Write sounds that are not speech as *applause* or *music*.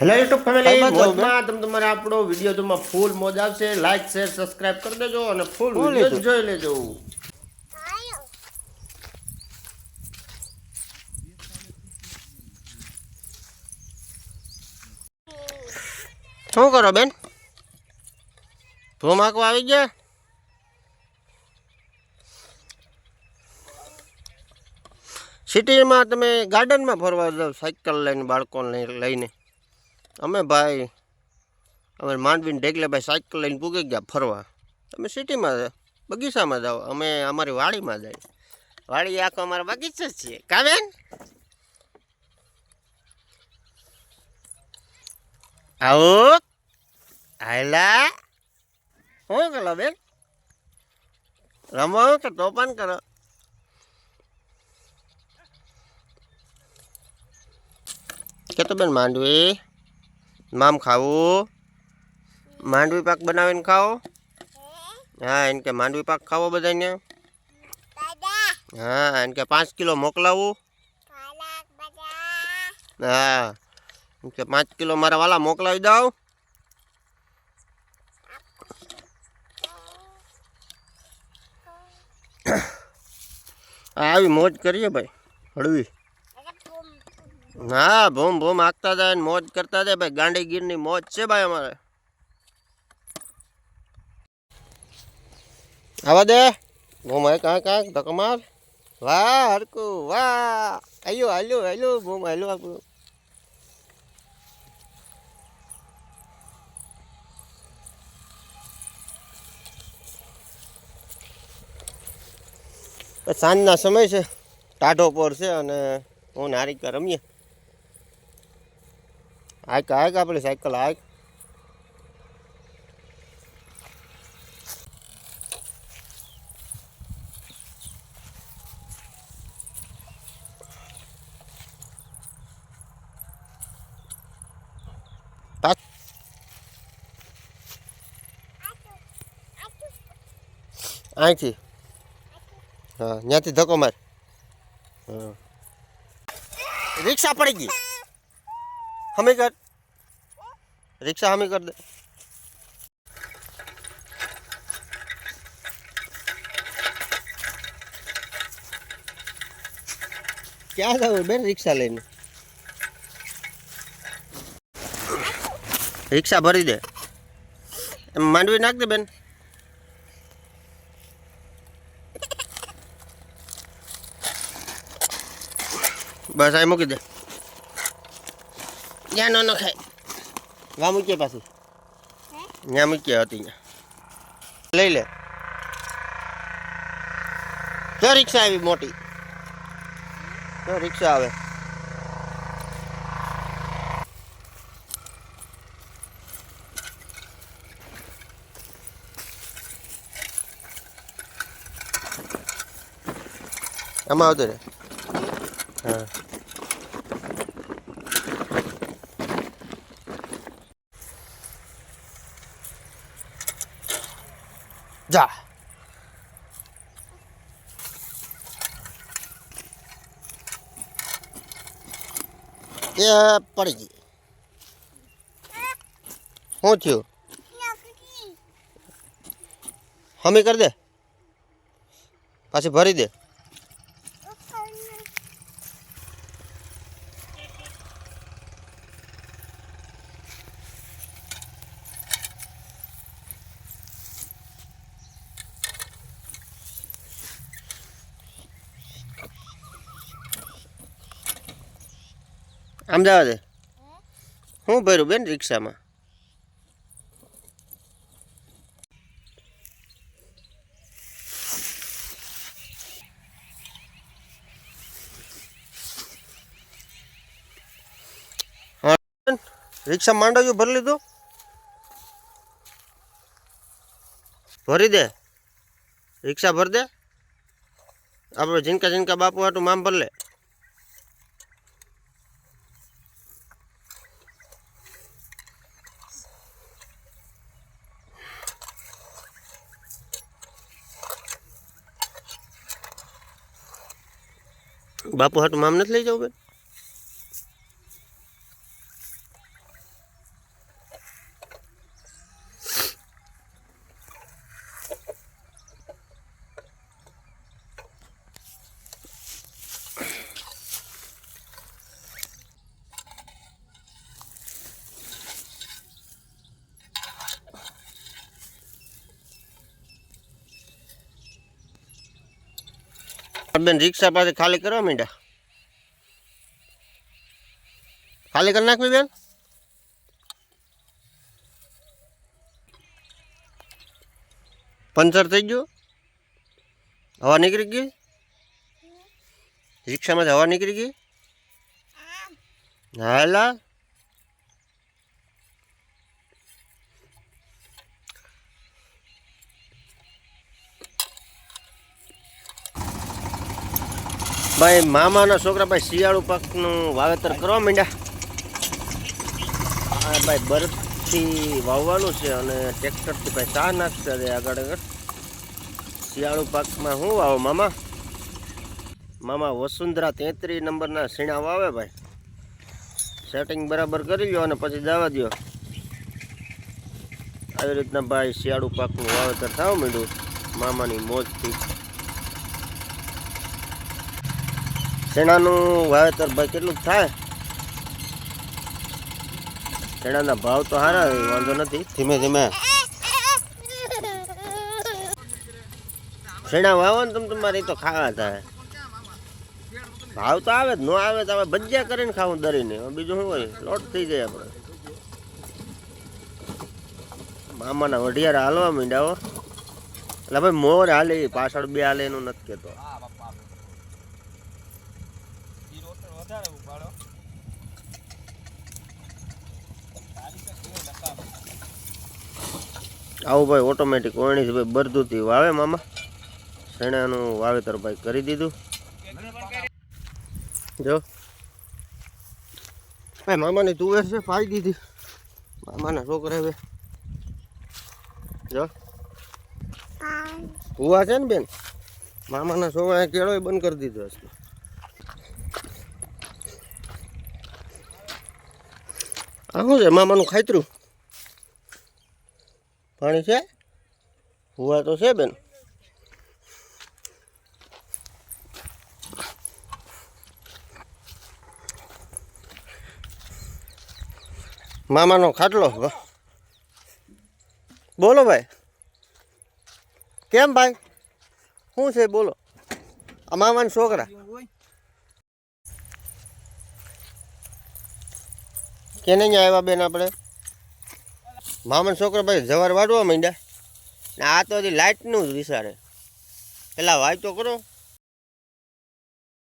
Hello YouTube family? મોજમાં તમે તમારે આપણો વીડિયો જોમાં ફૂલ મોજ આવશે. લાઈક શેર સબસ્ક્રાઇબ કરી દેજો અને ફૂલ ફૂલ વીડિયો જોઈ લેજો. શું કરો બેન? ધૂમ આંકવા આવી ગયા? સિટીમાં તમે ગાર્ડનમાં ફરવા જાઓ સાયકલ લઈને બાળકોને લઈને. અમે ભાઈ અમે માંડવીને ઢેકલે ભાઈ સાયકલ લઈને પૂગી ગયા ફરવા. તમે સિટીમાં બગીચામાં જાઓ અમે અમારી વાડીમાં જાય વાડી આખો અમારા બગીચો જ છે. કા બેન આવો? આયલા? શું કરો બેન? રમો કે તોફાન કરો? કે તો બેન માંડવી? મામ ખાવું? માંડવી પાક બનાવીને ખાઓ? હા એને કે માંડવી પાક ખાવો બધાને હા એને કે પાંચ કિલો મોકલાવું? હા, એમ કે પાંચ કિલો મારા વાલા મોકલાવી દઉં? *coughs* આવી મોજ કરીએ ભાઈ, હળવી. હા, ભૂમ ભૂમ હાંકતા જાય ને મોજ કરતા જાય. ભાઈ, ગાંડીગીરની મોજ છે ભાઈ અમારે. આવા દે. ભૂમ હે કાંક કાંક ધક્કો માર વાહ, હરકું, વાહ. આલ્યો આલ્યો આલ્યો ભૂમ આલ્યો આપણું. સાંજના સમય છે. ટાઢો પોર છે અને હું નારિકા રમીએ. હાક હાક આપણી સાયકલ હાક પાક અહીંથી હા ત્યાંથી ધક્કો માર. હા. રિક્ષા પડી ગઈ. હમી કર રિક્ષા હમી કર દે ક્યાં જવું બેન રિક્ષા લઈને રિક્ષા ભરી દે એમ માંડવી નાખ દે બેન બસ આ મૂકી દે ત્યાં ન નખાય વા મૂકીએ પાછી ત્યાં મૂકીએ હતી ત્યાં લઈ લે જો રિક્ષા આવી મોટી જો રિક્ષા આવે આમાં આવતો રે હા જા. એ પડી ગઈ. શું થયું? હમી કરી દે. પાછી ભરી દે. જવા હું ભર્યું બેન રિક્ષામાં? રિક્ષા માંડવજો ભરી લીધું? ભરી દે. રિક્ષા ભરી દે. આપણે જીનકા જીનકા બાપુ હાટું મામ ભર લે. બાપુ હાટું મામ નથી લઈ જવું બેન? બેન રિક્ષા પાસે ખાલી કરવા માંડ્યા. ખાલી કરી નાખવી બેન? પંચર થઈ ગયું? હવા નીકળી ગઈ? રિક્ષામાંથી હવા નીકળી ગઈ? હાલા. ભાઈ, મામાના છોકરા, ભાઈ, શિયાળુ પાકનું વાવેતર કરવા માંડ્યા. આ ભાઈ બરફથી વાવવાનું છે અને ટ્રેક્ટરથી ભાઈ ચા નાખશે આગળ આગળ. શિયાળુ પાકમાં શું વાવો, મામા? મામા વસુંધરા તેત્રીસ નંબરના સીણા વાવે ભાઈ. સેટિંગ બરાબર કરી લો અને પછી દાવા દો આવી રીતના ભાઈ શિયાળુ પાકનું વાવેતર થવા માંડ્યું. મામાની મોજથી. ચણાનું વાવેતર ભાઈ કેટલું થાય? ચણાના ભાવ તો સારા વાંધો નથી. ધીમે ધીમે. ચણા વાવો ને તમે તમારે તો ખાવા થાય. ભાવ તો આવે જ, ન આવે તો હવે ભજીયા કરીને ખાવું દરીને. બીજું શું હોય? લોટ થઈ જાય આપણે. મામાના વઢિયારા હાલવા માંડ્યા એટલે ભાઈ મોર હાલે, પાછળ બે હાલે, એનું નથી કહેતો. આવું ભાઈ ઓટોમેટિક ઓરણીથી ભાઈ બરદુથી વાવે મામા. શેણાનું વાવેતર ભાઈ કરી દીધું. જો. ભાઈ મામાની તુવેર છે પાઈ દીધી. મામાના છોકરા હવે જો. હુવા છે ને બેન? મામાના છોકરાએ કેળોય બંધ કરી દીધો હશે આ શું છે? મામાનું ખાતરું. પાણી છે? કુવા તો છે બેન. મામાનો ખાટલો બોલો ભાઈ. કેમ ભાઈ? શું છે? બોલો. આ મામાના છોકરા. કેને અહીંયા આવ્યા બેન આપણે? મામાના છોકરા ભાઈ જવાર વાળવા માંડ્યા. ને આ તો હજી લાઇટનું જ વિચારે. પેલા તો કરો.